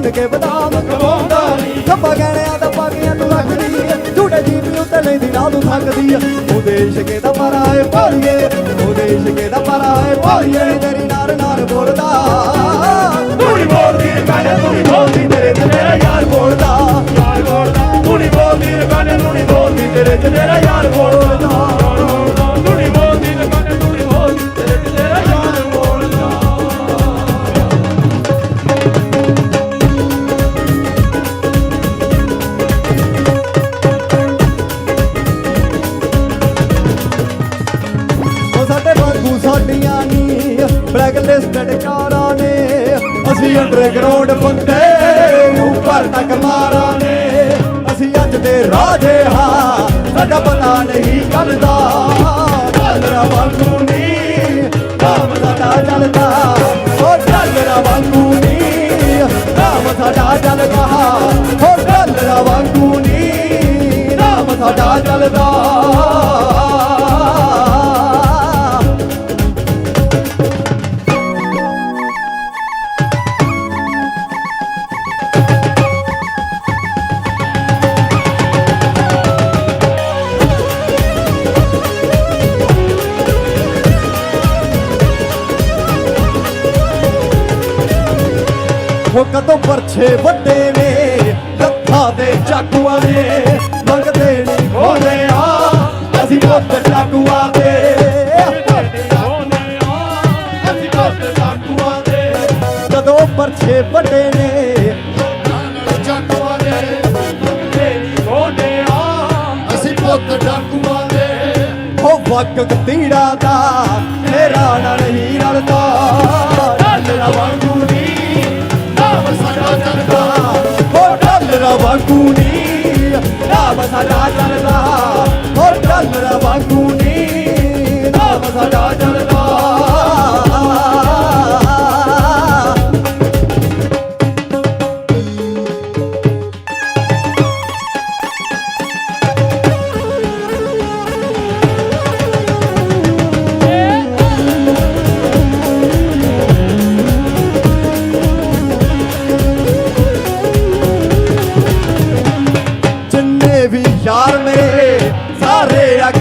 ਭੁੰਨ ਕੇ ਬਦਾਮ ਖਵਾਉਂਦਾ ਨਹੀਂ ਖੱਬਾ ਗਹਿਣਿਆਂ ਦਾ ਪਾਗਿਆਂ ਤੂੰ ਰੱਖਦੀ ਐ ਝੂਟੇ ਜੀਵ ਉੱਤੇ ਲੈਂਦੀ ਨਾ ਤੂੰ ਥੱਕਦੀ ਐ ਉਹ ਦੇਸ਼ ਕੇ ਦਾ ਪਰਾ ਏ ਭੋਲੀਏ ਉਹ ਦੇਸ਼ ਕੇ ਦਾ ਪਰਾ ਏ ਭੋਲੀਏ ਤੇਰੀ ਨਾਰ ਨਾਰ ਬੋਲਦਾ। ਤੂੰ ਬੋਲਦੀ ਨੀ ਭੈਣੇ ਤੂੰ ਬੋਲਦੀ ਤੇਰੇ ਤੇ ਮੇਰਾ ਯਾਰ ਬੋਲਦਾ। ਯਾਰ ਬੋਲਦਾ। ਤੂੰ ਬੋਲਦੀ ਨੀ ਭੈਣੇ ਤੂੰ ਬੋਲਦੀ ਤੇਰੇ ਤੇ ਲਿਸਟਡ ਕਾਰਾਂ ਨੇ, ਅਸੀਂ ਅੰਡਰਗਰਾਉਂਡ ਬੰਦੇ ਉੱਪਰ ਤੱਕ ਮਾਰਾਂ ਨੇ। ਅਸੀਂ ਅੱਜ ਦੇ ਰਾਜੇ ਹਾਂ, ਸਾਡਾ ਪਤਾ ਨਹੀਂ ਚੱਲਦਾ। ਚੱਲਦਾ ਵਾਂਗੂ ਨੀ ਨਾਮ ਸਾਡਾ ਚੱਲਦਾ। ਉਹ ਚੱਲਦਾ ਵਾਂਗੂ ਨੀ ਨਾਮ ਸਾਡਾ ਚੱਲਦਾ। ਉਹ ਚੱਲਦਾ ਵਾਂਗੂ ਨੀ ਨਾਮ ਸਾਡਾ ਚੱਲਦਾ। ਉਹ ਕਦੋਂ ਪਰਛੇ ਵੱਡੇ ਨੇ ਲੱਖਾਂ ਦੇ ਚਾਕੂਆਂ ਨੇ ਮੰਗਦੇ ਨਹੀਂ ਖੋਲੇ ਆ ਅਸੀਂ ਪੁੱਤ ਚਾਕੂਆਂ ਦੇ। ਕਦੋਂ ਪਰਛੇ ਵੱਡੇ ਨੇ ਅਸੀਂ ਪੁੱਤ ਡਾਕੂਆਂ ਦੇ। ਉਹ ਵਕ ਤੀੜਾ ਦਾ ਮੇਰਾ ਨਾਲ ਹੀ ਰਲਦਾ। ਡਾਲਰਾ ਵਾਂਗੂ বাকুনে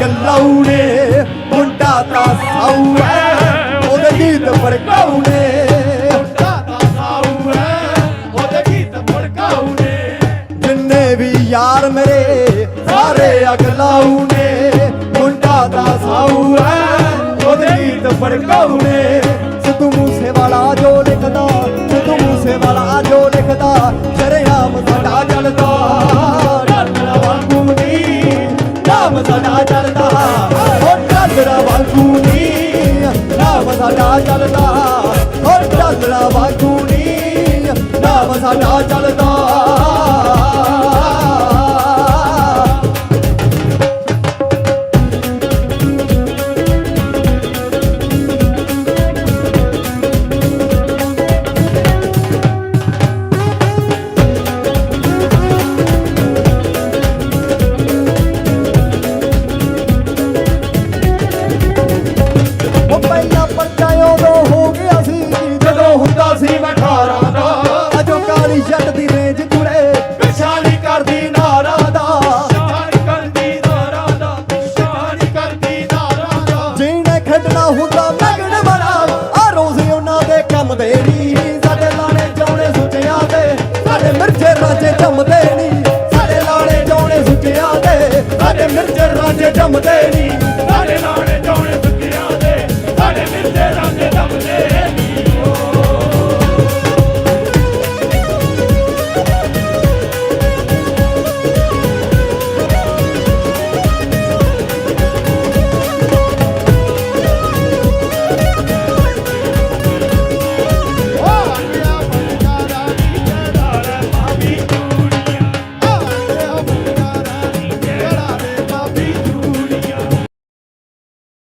ਅਗਲਾ ਸਾਊ ਹੈ, ਉਹਦੇ ਗੀਤ ਲਾਉਣੇ ਮੁੰਡਾ ਤਾਂ ਸਾਊ ਹੈ, ਉਹਦੇ ਗੀਤ ਭੜਕਾਉਣੇ। ਜਿੰਨੇ ਵੀ ਯਾਰ ਮੇਰੇ, ਸਾਰੇ ਅਗਲਾਉਣੇ ਮੁੰਡਾ ਤਾਂ ਸਾਊ ਹੈ, ਉਹਦੇ ਗੀਤ ਭੜਕਾਉਣੇ। ਸਾਡਾ ਚੱਲਦਾ। ਉਹ ਡਾਲਰਾ ਵਾਂਗੂ ਨੀ ਨਾਮ ਸਾਡਾ ਚੱਲਦਾ। ਜੇ ਜੰਮਦੇ ਨਹੀਂ